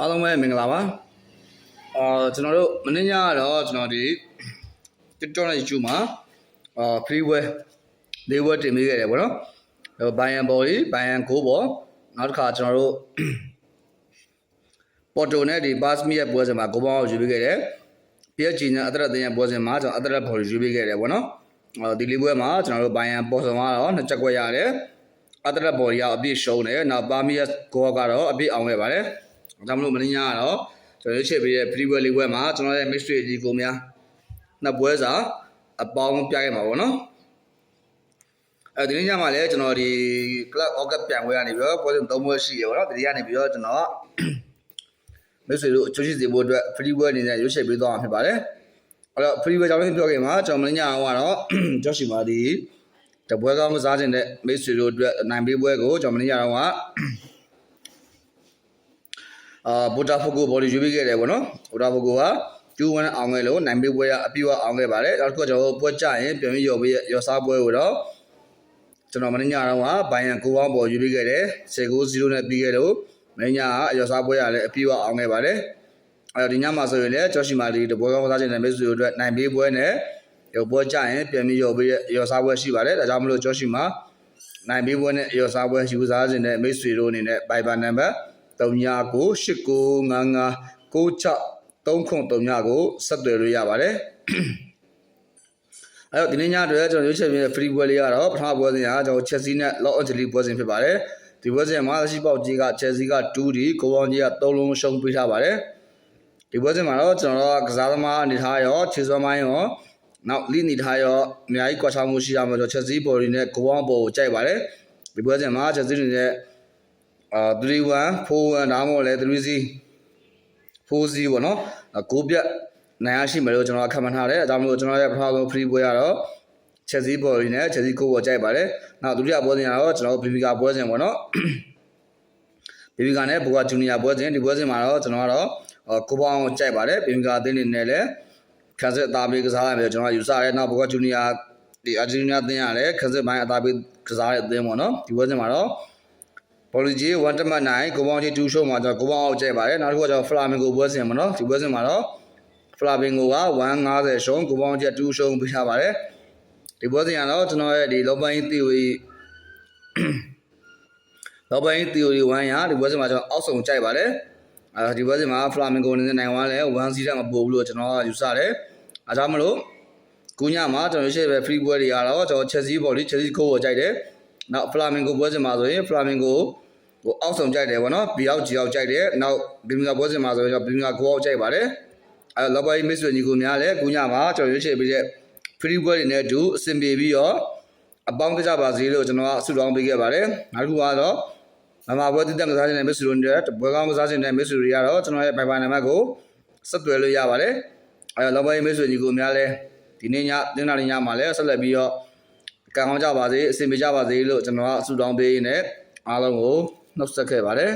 အားလုံးပဲမင်္ဂလာပါအာကျွန်တော်တို့မနေ့ညကတော့ကျွန်တော်ဒီ TikTok နဲ့ YouTube မှာအာ freeware လေးဝက်တင်ပေးခဲ့တယ်ဗောနော်အဲဘိုင်ယန်ဘော်ကြီးဘိုင်ယန်ကိုပေါ့နောက်တစ်ခါကျွန်တော်တို့ပေါ်တိုနဲ့ဒီ pass me ရဲ့ပွဲစဉ်မှာကိုပေါင်းကိုယူပေးခဲ့တယ် PSG နဲ့အတရက်တင်ရဲ့ပွဲစဉ်မှာကျွန်တော်အတရက်ဘော်ယူပေးခဲ့တယ်ဗောနော်အဲဒီလေးပွဲမှာကျွန်တော်တို့ဘိုင်ယန်ပေါ်ဆောင်ကတော့နှစ်ချက်ကွက်ရတယ်အတရက်ဘော်ကြီးကအပြည့်ရှုံးတယ်နောက်ပါမီယက်ကိုကတော့အပြည့်အောင်ခဲ့ပါတယ် ဒါမှမဟုတ်မင်းညာကတော့ကျွန်တော်ရွေးချယ်ပေးတဲ့ freeware လေးပွဲမှာကျွန်တော်ရဲ့ mystery ကြီးကိုများနှစ်ပွဲစာအပေါင်းပြခဲ့မှာဗောနော်အဲဒီနေ့ညမှာလည်းကျွန်တော်ဒီ club organ ပြန်ပွဲကနေပြီးတော့ပွဲစဉ်၃ပွဲရှိရပါတော့ဒီကနေပြီးတော့ကျွန်တော်မိတ်ဆွေတို့အချိုးရှိစေဖို့အတွက် freeware အနေနဲ့ရွေးချယ်ပေးသွားမှာဖြစ်ပါတယ်အဲ့တော့ freeware ကြောင့်ပြောခင်မှာကျွန်တော်မင်းညအောင်ကတော့ကြောက်ရှိပါသည်တပွဲကောင်းကစားခြင်းတဲ့မိတ်ဆွေတို့အတွက်နိုင်ပေးပွဲကိုကျွန်တော်မင်းညအောင်က အာဘိုတာဖိုကိုဘော်လီရွေးပေးခဲ့တယ်ပေါ့နော်ဘိုတာဖိုကိုက2-1အောင်ခဲ့လို့နိုင်ပေးပွဲကအပြည့်အဝအောင်ခဲ့ပါတယ်နောက်တစ်ခုကကျွန်တော်ပွဲကြရင်ပြန်ပြီးရော်ပေးရော်စားပွဲကိုတော့ကျွန်တော်မင်းညာတော့ကဘိုင်ယန်ကိုပေါင်းပေါ်ယူပြီးခဲ့တယ်10-0နဲ့ပြီးခဲ့လို့မင်းညာကအရော်စားပွဲရလည်းအပြည့်အဝအောင်ခဲ့ပါတယ်အဲ့တော့ဒီညမှာဆိုရင်လည်းကျော်ရှိမာလီတပွဲကောင်းစားခြင်းနဲ့မိတ်ဆွေတို့အတွက်နိုင်ပေးပွဲနဲ့ရော်ပွဲကြရင်ပြန်ပြီးရော်ပေးရော်စားပွဲရှိပါတယ်ဒါကြောင့်မလို့ကျော်ရှိမာနိုင်ပေးပွဲနဲ့ရော်စားပွဲယူစားခြင်းနဲ့မိတ်ဆွေတို့အနေနဲ့ Viber number 3998955963ကိုဆက်သွယ်လို့ရပါတယ်။အဲ့တော့ဒီနေ့ညအတွက်ကျွန်တော်ရွေးချယ်ပြတဲ့ free ပွဲလေးကတော့ပထမပွဲစဉ်ကကျွန်တော် Chelsea နဲ့ Los Angeles ပွဲစဉ်ဖြစ်ပါတယ်။ဒီပွဲစဉ်မှာရှိပေါက်ကြီးက Chelsea က2ဒီကိုပေါင်းကြီးက3လုံးရှုံးပေးထားပါတယ်။ဒီပွဲစဉ်မှာတော့ကျွန်တော်ကစားသမားအနေထားရောခြေစွမ်းပိုင်းရောနောက်လိနေထားရောအများကြီးကွာခြားမှုရှိတာမျိုးဆို Chelsea body နဲ့ကိုပေါင်းပေါ်ကိုကြိုက်ပါတယ်။ဒီပွဲစဉ်မှာ Chelsea တွေနဲ့ 3-1 4-1ဒါမှမဟုတ်လည်း3-0 4-0ပေါ့နော်ကိုပြတ်နိုင်ရရှိမယ်လို့ကျွန်တော်ခန့်မှန်းထားတယ်အဲဒါမျိုးကျွန်တော်ရဲ့ပထမဆုံး free ပွဲကတော့ Chelsea ပေါ်ရင်းနဲ့ Chelsea ကိုပေါ်ကြိုက်ပါတယ်နောက်ဒုတိယပွဲစဉ်ကတော့ကျွန်တော် BBK ပွဲစဉ်ပေါ့နော် BBK နဲ့ဘူကာဂျူနီယာပွဲစဉ်ဒီပွဲစဉ်မှာတော့ကျွန်တော်ကတော့ကိုပေါင်းကြိုက်ပါတယ် BBK အသင်းနေနဲ့လည်းခန်းစစ်အသားပေးကစားရမယ်ကျွန်တော်ယူဆရဲနောက်ဘူကာဂျူနီယာဒီအာဂျင်တီးနားအသင်းရတယ်ခန်းစစ်ပိုင်းအသားပေးကစားတဲ့အသင်းပေါ့နော်ဒီပွဲစဉ်မှာတော့ ဘောလီဂျီ1တမတ်9ကိုပေါင်းကြီး2ရှုံးမှာကျွန်တော်ကိုပေါင်းအောင်ကြိုက်ပါတယ်နောက်တစ်ခုကကျွန်တော်ဖလာမင်ဂိုပွဲစဉ်ပေါ့နော်ဒီပွဲစဉ်မှာတော့ဖလာမင်ဂိုက150ရှုံးကိုပေါင်းကြီး2ရှုံးပေးထားပါတယ်ဒီပွဲစဉ်ကတော့ကျွန်တော်ရဲ့ဒီလောပိုင်းသီဝီလောပိုင်းသီဝီ1ရာဒီပွဲစဉ်မှာကျွန်တော်အောက်ဆုံးကြိုက်ပါတယ်အဲဒီပွဲစဉ်မှာဖလာမင်ဂိုအနေနဲ့နိုင်သွားလဲ1စီးတက်မပို့ဘူးလို့ကျွန်တော်ကယူဆတယ်အားကြောင့်မလို့ကူညမှာကျွန်တော်ရှိပဲ free ပွဲတွေကတော့ကျွန်တော် Chelsea ပေါ့လေ Chelsea ကိုကိုကြိုက်တယ်နောက် Flamingo ပွဲစဉ်မှာဆိုရင် Flamingo ဟိုအောက်ဆုံးကြိုက်တယ်ဗောနော်ဘီအောက်ဂျီအောက်ကြိုက်တယ်နောက်ဘီမီဂါပွဲစဉ်မှာဆိုရင်ကျွန်တော်ဘီမီဂါကိုအောက်ကြိုက်ပါတယ်အဲလောဘကြီးမစ်ဆွေညီကိုများလည်းကူညမှာကျွန်တော်ရွေးချယ်ပေးတဲ့ free ပွဲတွေနဲ့အတူအဆင်ပြေပြီးတော့အပေါင်းကြကြပါစေလို့ကျွန်တော်ကဆုတောင်းပေးခဲ့ပါတယ်နောက်တစ်ခုကတော့မမပွဲတည်တဲ့ကစားခြင်းနဲ့မစ်ဆွေတို့တဲ့ပွဲကောင်းကစားခြင်းနဲ့မစ်ဆွေတွေကတော့ကျွန်တော်ရဲ့ Viber နံပါတ်ကိုဆက်သွယ်လို့ရပါတယ်အဲလောဘကြီးမစ်ဆွေညီကိုများလည်းဒီနေ့ညတင်းလာညမှာလည်းဆက်လက်ပြီးတော့ကံကောင်းကြပါစေအဆင်ပြေကြပါစေလို့ကျွန်တော်ကဆုတောင်းပေးနေအားလုံးကို နှုတ်ဆက်ခဲ့ပါတယ်